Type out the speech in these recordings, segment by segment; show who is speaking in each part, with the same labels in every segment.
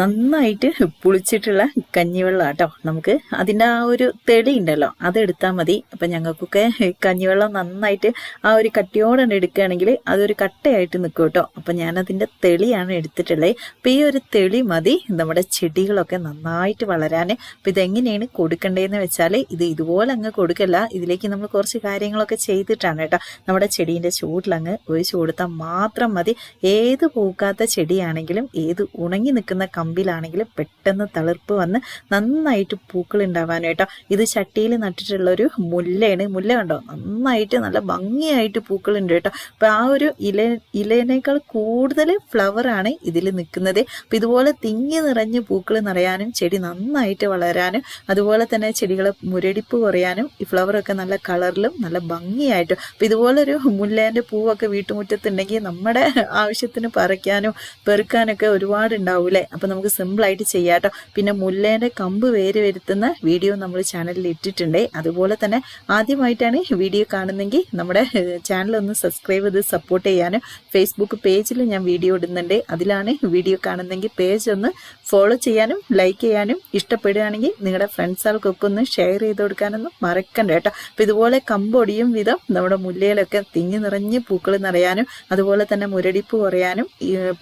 Speaker 1: നന്നായിട്ട് പുളിച്ചിട്ടുള്ള കഞ്ഞിവെള്ളം കേട്ടോ നമുക്ക്. അതിന്റെ ആ ഒരു തെളി ഉണ്ടല്ലോ അതെടുത്താൽ മതി. അപ്പം ഞങ്ങൾക്കൊക്കെ കഞ്ഞിവെള്ളം നന്നായിട്ട് ആ ഒരു കട്ടിയോടെ എടുക്കുകയാണെങ്കിൽ അതൊരു കട്ടയായിട്ട് നിൽക്കും കേട്ടോ. അപ്പം ഞാനതിന്റെ തെളിയാണ് എടുത്തിട്ടുള്ളത്. അപ്പം ഈ ഒരു തെളി മതി നമ്മുടെ ചെടികളൊക്കെ നന്നായിട്ട് വളരാൻ. അപ്പം ഇതെങ്ങനെയാണ് കൊടുക്കേണ്ടതെന്ന് വെച്ചാൽ ഇത് ഇതുപോലെ അങ്ങ് കൊടുക്കല്ല. ഇതിലേക്ക് നമ്മൾ കുറച്ച് കാര്യങ്ങളൊക്കെ ചെയ്തിട്ടാണ് കേട്ടോ. നമ്മുടെ ചെടീന്റെ ചൂടിലങ്ങ് ഒഴിച്ചു കൊടുത്താൽ മാത്രം മതി. ഏത് പൂക്കാത്ത ചെടിയാണെങ്കിലും ഏത് ഉണങ്ങി നിൽക്കുന്ന കമ്പിലാണെങ്കിലും പെട്ടെന്ന് തളിർപ്പ് വന്ന് നന്നായിട്ട് പൂക്കൾ ഉണ്ടാവാനായിട്ടോ ഇത് ചട്ടിയിൽ നട്ടിട്ടുള്ള ഒരു മുല്ലയാണ്. മുല്ല കണ്ടോ? നന്നായിട്ട് നല്ല ഭംഗിയായിട്ട് പൂക്കൾ ഉണ്ട് കേട്ടോ. അപ്പൊ ആ ഒരു ഇല ഇലേനേക്കാൾ കൂടുതൽ ഫ്ലവറാണ് ഇതിൽ നിൽക്കുന്നത്. അപ്പൊ ഇതുപോലെ തിങ്ങി നിറഞ്ഞ് പൂക്കൾ നിറയാനും ചെടി നന്നായിട്ട് വളരാനും അതുപോലെ തന്നെ ചെടികളെ മുരടിപ്പ് കുറയാനും ഈ ഫ്ലവറൊക്കെ നല്ല കളറിലും നല്ല ഭംഗിയായിട്ടും. അപ്പൊ ഇതുപോലൊരു മുല്ലേന്റെ പൂവൊക്കെ വീട്ടുമുറ്റത്തുണ്ടെങ്കിൽ നമ്മുടെ ആവശ്യത്തിന് പറിക്കാനും പെറുക്കാനൊക്കെ ഒരുപാട് ഉണ്ടാവൂലേ അപ്പൊ നമുക്ക് സിമ്പിളായിട്ട് ചെയ്യാം കേട്ടോ പിന്നെ മുല്ലേന്റെ കമ്പ് വേര് വരുത്തുന്ന വീഡിയോ നമ്മൾ ചാനലിൽ ഇട്ടിട്ടുണ്ട്. അതുപോലെ തന്നെ ആദ്യമായിട്ടാണ് വീഡിയോ കാണുന്നെങ്കിൽ നമ്മുടെ ചാനൽ ഒന്ന് സബ്സ്ക്രൈബ് ചെയ്ത് സപ്പോർട്ട് ചെയ്യാനും. ഫേസ്ബുക്ക് പേജിൽ ഞാൻ വീഡിയോ ഇടുന്നുണ്ട്. അതിലാണ് വീഡിയോ കാണുന്നെങ്കിൽ പേജ് ഒന്ന് ഫോളോ ചെയ്യാനും ലൈക്ക് ചെയ്യാനും ഇഷ്ടപ്പെടുകയാണെങ്കിൽ നിങ്ങളുടെ ഫ്രണ്ട്സുകൾക്കൊക്കെ ഒന്ന് ഷെയർ ചെയ്ത് കൊടുക്കാനൊന്നും മറക്കണ്ട കേട്ടോ. അപ്പം ഇതുപോലെ കമ്പൊടിയും വിധം നമ്മുടെ മുല്ലയിലൊക്കെ തിങ്ങി നിറഞ്ഞ് പൂക്കൾ നിറയാനും അതുപോലെ തന്നെ മുരടിപ്പ് കുറയാനും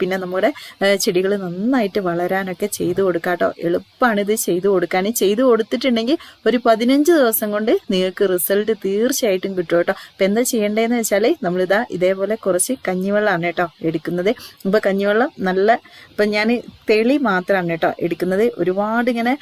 Speaker 1: പിന്നെ നമ്മുടെ ചെടികൾ നന്നായിട്ട് വളരാനൊക്കെ ചെയ്തു കൊടുക്കാം കേട്ടോ എളുപ്പമാണ് ഇത് ചെയ്തു കൊടുക്കാൻ. ചെയ്തു കൊടുത്തിട്ടുണ്ടെങ്കിൽ ഒരു പതിനഞ്ച് ദിവസം കൊണ്ട് നിങ്ങൾക്ക് റിസൾട്ട് തീർച്ചയായിട്ടും കിട്ടും കേട്ടോ. അപ്പം എന്താ ചെയ്യേണ്ടതെന്ന് വെച്ചാൽ നമ്മളിതാ ഇതേപോലെ കുറച്ച് കഞ്ഞിവെള്ളമാണ് കേട്ടോ എടുക്കുന്നത്. ഇപ്പം കഞ്ഞിവെള്ളം നല്ല ഇപ്പം ഞാൻ തെളി മാത്രമാണ് കേട്ടോ എടുക്കുന്നത്. ഒരുപാട് ഇങ്ങനെ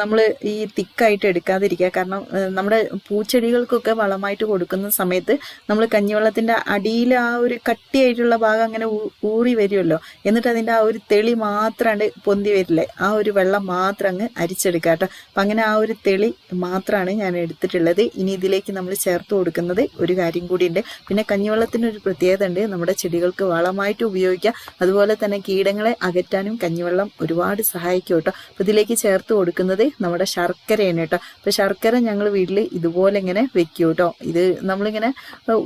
Speaker 1: നമ്മൾ ഈ തിക്കായിട്ട് എടുക്കാതിരിക്കുക. കാരണം നമ്മുടെ പൂച്ചെടികൾക്കൊക്കെ വളമായിട്ട് കൊടുക്കുന്ന സമയത്ത് നമ്മൾ കഞ്ഞിവെള്ളത്തിന്റെ അടിയിൽ ആ ഒരു കട്ടിയായിട്ടുള്ള ഭാഗം അങ്ങനെ ഊറി വരുമല്ലോ. എന്നിട്ട് അതിന്റെ ആ ഒരു തെളി മാത്രമാണ് പൊന്തി വരില്ലേ? ആ ഒരു വെള്ളം മാത്രം അങ്ങ് അരിച്ചെടുക്കുക കേട്ടോ. അപ്പം അങ്ങനെ ആ ഒരു തെളി മാത്രമാണ് ഞാൻ എടുത്തിട്ടുള്ളത്. ഇനി ഇതിലേക്ക് നമ്മൾ ചേർത്ത് കൊടുക്കുന്നത് ഒരു കാര്യം കൂടിയുണ്ട്. പിന്നെ കഞ്ഞിവെള്ളത്തിന് ഒരു പ്രത്യേകത ഉണ്ട്. നമ്മുടെ ചെടികൾക്ക് വളമായിട്ട് ഉപയോഗിക്കാം. അതുപോലെ തന്നെ കീടങ്ങളെ അകറ്റാനും കഞ്ഞിവെള്ളം ഒരുപാട് സഹായിക്കും കേട്ടോ. അപ്പം ഇതിലേക്ക് ചേർത്ത് കൊടുക്കുന്നത് നമ്മുടെ ശർക്കരയാണ് കേട്ടോ. അപ്പം ശർക്കര ഞങ്ങൾ വീട്ടിൽ ഇതുപോലെ ഇങ്ങനെ വെക്കും കേട്ടോ. ഇത് നമ്മളിങ്ങനെ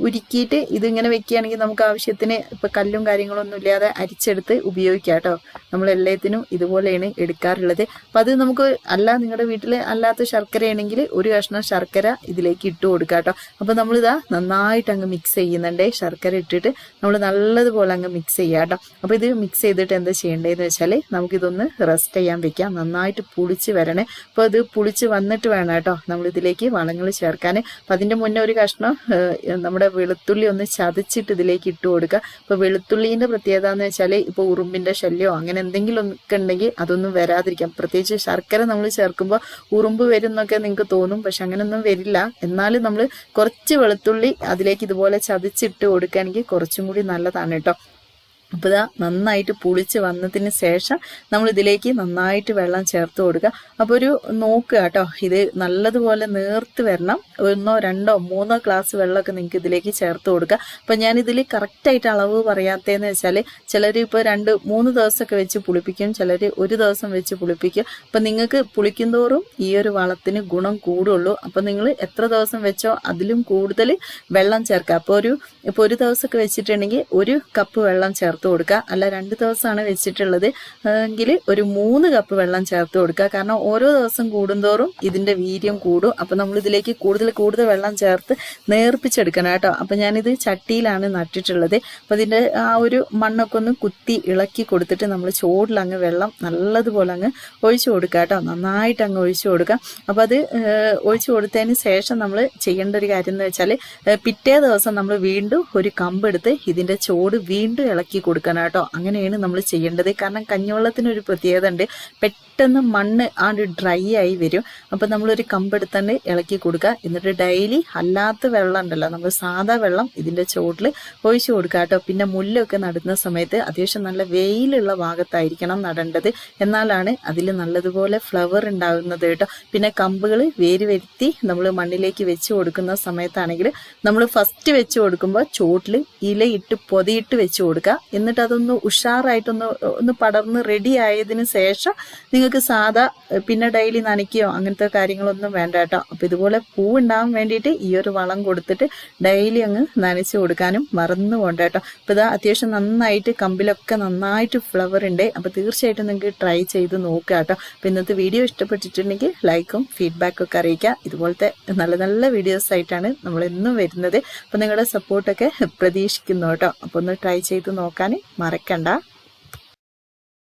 Speaker 1: ഉരുക്കിയിട്ട് ഇതിങ്ങനെ വെക്കുകയാണെങ്കിൽ നമുക്ക് ആവശ്യത്തിന് ഇപ്പം കല്ലും കാര്യങ്ങളൊന്നും ഇല്ലാതെ അരിച്ചെടുത്ത് ഉപയോഗിക്കാം കേട്ടോ. നമ്മൾ എല്ലാത്തിനും ഇതുപോലെയാണ് എടുക്കാറുള്ളത്. അപ്പം അത് നമുക്ക് അല്ല നിങ്ങളുടെ വീട്ടിൽ അല്ലാത്ത ശർക്കരയാണെങ്കിൽ ഒരു കഷ്ണം ശർക്കര ഇതിലേക്ക് ഇട്ട് കൊടുക്കാം കേട്ടോ അപ്പം നമ്മളിതാ നന്നായിട്ട് അങ്ങ് മിക്സ് ചെയ്യുന്നുണ്ട്. ശർക്കര ഇട്ടിട്ട് നമ്മൾ നല്ലതുപോലെ അങ്ങ് മിക്സ് ചെയ്യാം കേട്ടോ അപ്പോൾ ഇത് മിക്സ് ചെയ്തിട്ട് എന്താ ചെയ്യേണ്ടതെന്ന് വെച്ചാൽ നമുക്കിതൊന്ന് റെസ്റ്റ് ചെയ്യാൻ വെക്കാം. നന്നായിട്ട് പുളിച്ച് വരണേ. അപ്പോൾ ഇത് പുളിച്ച് വന്നിട്ട് വേണം കേട്ടോ നമ്മൾ ഇതിലേക്ക് വളങ്ങൾ ചേർക്കാൻ അപ്പം അതിന്റെ മുന്നേ ഒരു കഷ്ണം നമ്മുടെ വെളുത്തുള്ളി ഒന്ന് ചതച്ചിട്ട് ഇതിലേക്ക് ഇട്ട് കൊടുക്കുക അപ്പോൾ വെളുത്തുള്ളീന്റെ പ്രത്യേകത എന്ന് വെച്ചാൽ ഇപ്പോൾ ഉറുമ്പിന്റെ ശല്യമോ അങ്ങനെ എന്തെങ്കിലും ഒക്കെ ഉണ്ടെങ്കിൽ അതൊന്നും വരാതിരിക്കാം. പ്രത്യേകിച്ച് ശർക്കര നമ്മൾ ചേർക്കുമ്പോൾ ഉറുമ്പ് വരും എന്നൊക്കെ നിങ്ങൾക്ക് തോന്നും പക്ഷെ അങ്ങനെയൊന്നും വരില്ല. എന്നാലും നമ്മൾ കുറച്ച് വെളുത്തുള്ളി അതിലേക്ക് ഇതുപോലെ ചതച്ചിട്ട് കൊടുക്കുകയാണെങ്കിൽ കുറച്ചും കൂടി നല്ലതാണ് കേട്ടോ. അപ്പോൾ ഇതാ നന്നായിട്ട് പുളിച്ച് വന്നതിന് ശേഷം നമ്മൾ ഇതിലേക്ക് നന്നായിട്ട് വെള്ളം ചേർത്ത് കൊടുക്കുക. അപ്പോൾ ഒരു നോക്കുക കേട്ടോ. ഇത് നല്ലതുപോലെ നേർത്ത് വരണം. ഒന്നോ രണ്ടോ മൂന്നോ ഗ്ലാസ് വെള്ളമൊക്കെ നിങ്ങൾക്ക് ഇതിലേക്ക് ചേർത്ത് കൊടുക്കുക. അപ്പോൾ ഞാൻ ഞാനിതിൽ കറക്റ്റായിട്ട് അളവ് പറയാത്തതെന്ന് വെച്ചാൽ ചിലർ ഇപ്പോൾ രണ്ട് മൂന്ന് ദിവസമൊക്കെ വെച്ച് പുളിപ്പിക്കും. ചിലർ ഒരു ദിവസം വെച്ച് പുളിപ്പിക്കും. അപ്പോൾ നിങ്ങൾക്ക് പുളിക്കും തോറും ഈ ഒരു വളത്തിന് ഗുണം കൂടുള്ളൂ. അപ്പോൾ നിങ്ങൾ എത്ര ദിവസം വെച്ചോ അതിലും കൂടുതൽ വെള്ളം ചേർക്കുക. അപ്പോൾ ഒരു ഇപ്പോൾ ഒരു ദിവസമൊക്കെ വെച്ചിട്ടുണ്ടെങ്കിൽ ഒരു കപ്പ് വെള്ളം ചേർത്ത് കൊടുക്കുക അല്ല രണ്ട് ദിവസമാണ് വെച്ചിട്ടുള്ളത്. എങ്കിൽ ഒരു മൂന്ന് കപ്പ് വെള്ളം ചേർത്ത് കൊടുക്കുക കാരണം ഓരോ ദിവസം കൂടുന്തോറും ഇതിന്റെ വീര്യം കൂടും. അപ്പം നമ്മൾ ഇതിലേക്ക് കൂടുതൽ കൂടുതൽ വെള്ളം ചേർത്ത് നേർപ്പിച്ചെടുക്കണം കേട്ടോ. അപ്പം ഞാനിത് ചട്ടിയിലാണ് നട്ടിട്ടുള്ളത്. അപ്പം ഇതിന്റെ ആ ഒരു മണ്ണൊക്കെ ഒന്ന് കുത്തി ഇളക്കി കൊടുത്തിട്ട് നമ്മൾ ചോടിലങ്ങ് വെള്ളം നല്ലതുപോലെ അങ്ങ് ഒഴിച്ചു കൊടുക്കുക കേട്ടോ. നന്നായിട്ട് അങ്ങ് ഒഴിച്ചു കൊടുക്കുക അപ്പം അത് ഒഴിച്ചു കൊടുത്തതിന് ശേഷം നമ്മൾ ചെയ്യേണ്ട ഒരു കാര്യം എന്ന് വെച്ചാൽ പിറ്റേ ദിവസം നമ്മൾ വീണ്ടും ഒരു കമ്പെടുത്ത് ഇതിന്റെ ചോട് വീണ്ടും ഇളക്കി കൊടുക്കണം കേട്ടോ അങ്ങനെയാണ് നമ്മൾ ചെയ്യേണ്ടത്. കാരണം കഞ്ഞിവെള്ളത്തിന് ഒരു പ്രത്യേകത ഉണ്ട് പെട്ടെന്ന് മണ്ണ് ആ ഒരു ഡ്രൈ ആയി വരും. അപ്പം നമ്മളൊരു കമ്പെടുത്തണ്ട് ഇളക്കി കൊടുക്കുക. എന്നിട്ട് ഡെയിലി അല്ലാത്ത വെള്ളം ഉണ്ടല്ലോ നമ്മൾ സാധാ വെള്ളം ഇതിന്റെ ചോട്ടിൽ ഒഴിച്ചു കൊടുക്കുക കേട്ടോ. പിന്നെ മുല്ലൊക്കെ നടുന്ന സമയത്ത് അത്യാവശ്യം നല്ല വെയിലുള്ള ഭാഗത്തായിരിക്കണം നടേണ്ടത്. എന്നാലാണ് അതിൽ നല്ലതുപോലെ ഫ്ലവർ ഉണ്ടാകുന്നത് കേട്ടോ. പിന്നെ കമ്പുകൾ വേര് വരുത്തി നമ്മൾ മണ്ണിലേക്ക് വെച്ച് കൊടുക്കുന്ന സമയത്താണെങ്കിൽ നമ്മൾ ഫസ്റ്റ് വെച്ച് കൊടുക്കുമ്പോൾ ചോട്ടിൽ ഇലയിട്ട് പൊതിയിട്ട് വെച്ച് കൊടുക്കുക. എന്നിട്ട് അതൊന്ന് ഉഷാറായിട്ടൊന്ന് ഒന്ന് പടർന്ന് റെഡി ആയതിനു ശേഷം നിങ്ങൾക്ക് സാധാ പിന്നെ ഡെയിലി നനയ്ക്കുകയോ അങ്ങനത്തെ കാര്യങ്ങളൊന്നും വേണ്ട കേട്ടോ. അപ്പോൾ ഇതുപോലെ പൂ ഉണ്ടാവാൻ വേണ്ടിയിട്ട് ഈ ഒരു വളം കൊടുത്തിട്ട് ഡെയിലി അങ്ങ് നനച്ച് കൊടുക്കാനും മറന്നു പോകണ്ട കേട്ടോ. അപ്പോൾ ഇതാ അത്യാവശ്യം നന്നായിട്ട് കമ്പിലൊക്കെ നന്നായിട്ട് ഫ്ലവർ ഉണ്ട്. അപ്പോൾ തീർച്ചയായിട്ടും നിങ്ങൾക്ക് ട്രൈ ചെയ്ത് നോക്കുക കേട്ടോ. അപ്പോൾ ഇന്നത്തെ വീഡിയോ ഇഷ്ടപ്പെട്ടിട്ടുണ്ടെങ്കിൽ ലൈക്കും ഫീഡ്ബാക്കും ഒക്കെ അറിയിക്കുക. ഇതുപോലത്തെ നല്ല നല്ല വീഡിയോസ് ആയിട്ടാണ് നമ്മൾ എന്നും വരുന്നത്. അപ്പോൾ നിങ്ങളുടെ സപ്പോർട്ടൊക്കെ പ്രതീക്ഷിക്കുന്നു കേട്ടോ. അപ്പോൾ ഒന്ന് ട്രൈ ചെയ്ത് നോക്കാൻ മറക്കണ്ട